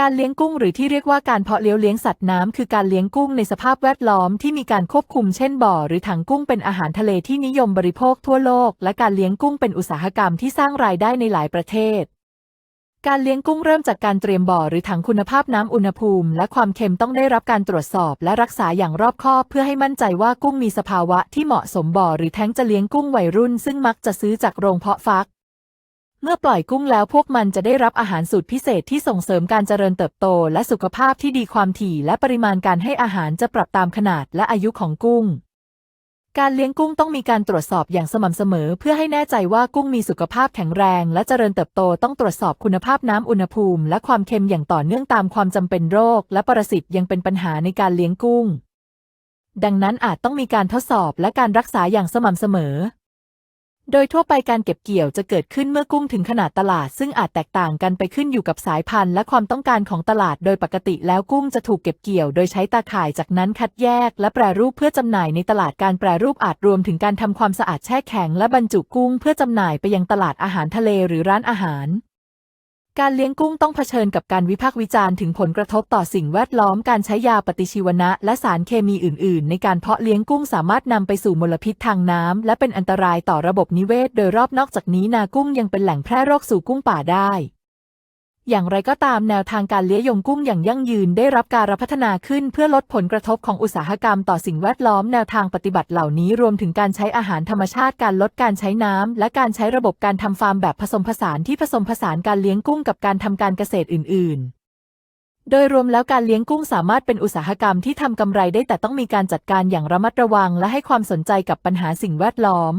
การเลี้ยงกุ้งหรือที่เรียกว่าการเพาะเลี้ยงเลี้ยงสัตว์น้ำคือการเลี้ยงกุ้งในสภาพแวดล้อมที่มีการควบคุมเช่นบ่อหรือถังกุ้งเป็นอาหารทะเลที่นิยมบริโภคทั่วโลก และการเลี้ยงกุ้งเป็นอุตสาหกรรมที่สร้างรายได้ในหลายประเทศ การเลี้ยงกุ้งเริ่มจากการเตรียมบ่อหรือถังคุณภาพน้ำอุณหภูมิ และความเค็มต้องได้รับการตรวจสอบ และรักษาอย่างรอบคอบ เพื่อให้มั่นใจว่ากุ้งมีสภาวะที่เหมาะสมบ่อหรือแท้งจะเลี้ยงกุ้งวัยรุ่น ซึ่งมักจะซื้อจากโรงเพาะฟัก เมื่อปล่อยกุ้งแล้วพวกมันจะได้รับอาหารสูตรพิเศษที่ส่งเสริมการเจริญเติบโต และสุขภาพที่ดีความถี่และปริมาณการให้อาหารจะปรับตามขนาดและอายุของกุ้ง การเลี้ยงกุ้งต้องมีการตรวจสอบอย่างสม่ำเสมอ เพื่อให้แน่ใจว่ากุ้งมีสุขภาพแข็งแรง และเจริญเติบโตต้องตรวจสอบคุณภาพน้ำอุณหภูมิ และความเค็มอย่างต่อเนื่องตามความจำเป็นโรค และปรสิตยังเป็นปัญหาในการเลี้ยงกุ้ง ดังนั้นอาจต้องมีการทดสอบและการรักษาอย่างสม่ำเสมอ โดยทั่วไปการเก็บเกี่ยวจะเกิดขึ้นเมื่อกุ้งถึงขนาดตลาด ซึ่งอาจแตกต่างกันไปขึ้นอยู่กับสายพันธุ์และความต้องการของตลาด โดยปกติแล้วกุ้งจะถูกเก็บเกี่ยว โดยใช้ตาข่ายจากนั้นคัดแยก และแปรรูปเพื่อจำหน่ายในตลาดการแปรรูปอาจรวมถึงการทำความสะอาดแช่แข็ง และบรรจุกุ้งเพื่อจำหน่ายไปยังตลาดอาหารทะเลหรือร้านอาหาร การเลี้ยงกุ้งต้องเผชิญกับการวิพากษ์วิจารณ์ถึงผลกระทบต่อสิ่งแวดล้อมการใช้ยาปฏิชีวนะ และสารเคมีอื่น ๆ ในการเพาะเลี้ยงกุ้งสามารถนำไปสู่มลพิษทางน้ำและเป็นอันตรายต่อระบบนิเวศ โดยรอบนอกจากนี้นากุ้งยังเป็นแหล่งแพร่โรคสู่กุ้งป่าได้ อย่างไรก็ตามแนวทางการเลี้ยงยงกุ้งอย่างยั่งยืนได้รับการพัฒนาขึ้นเพื่อลดผลกระทบของอุตสาหกรรมต่อสิ่งแวดล้อมแนวทางปฏิบัติเหล่านี้รวมถึงการใช้อาหารธรรมชาติการลดการใช้น้ำและการใช้ระบบการทำฟาร์มแบบผสมผสานที่ผสมผสานการเลี้ยงกุ้งกับการทำการเกษตรอื่น ๆโดยรวมแล้วการเลี้ยงกุ้งสามารถเป็นอุตสาหกรรมที่ทำกำไรได้แต่ต้องมีการจัดการอย่างระมัดระวังและให้ความสนใจกับปัญหาสิ่งแวดล้อม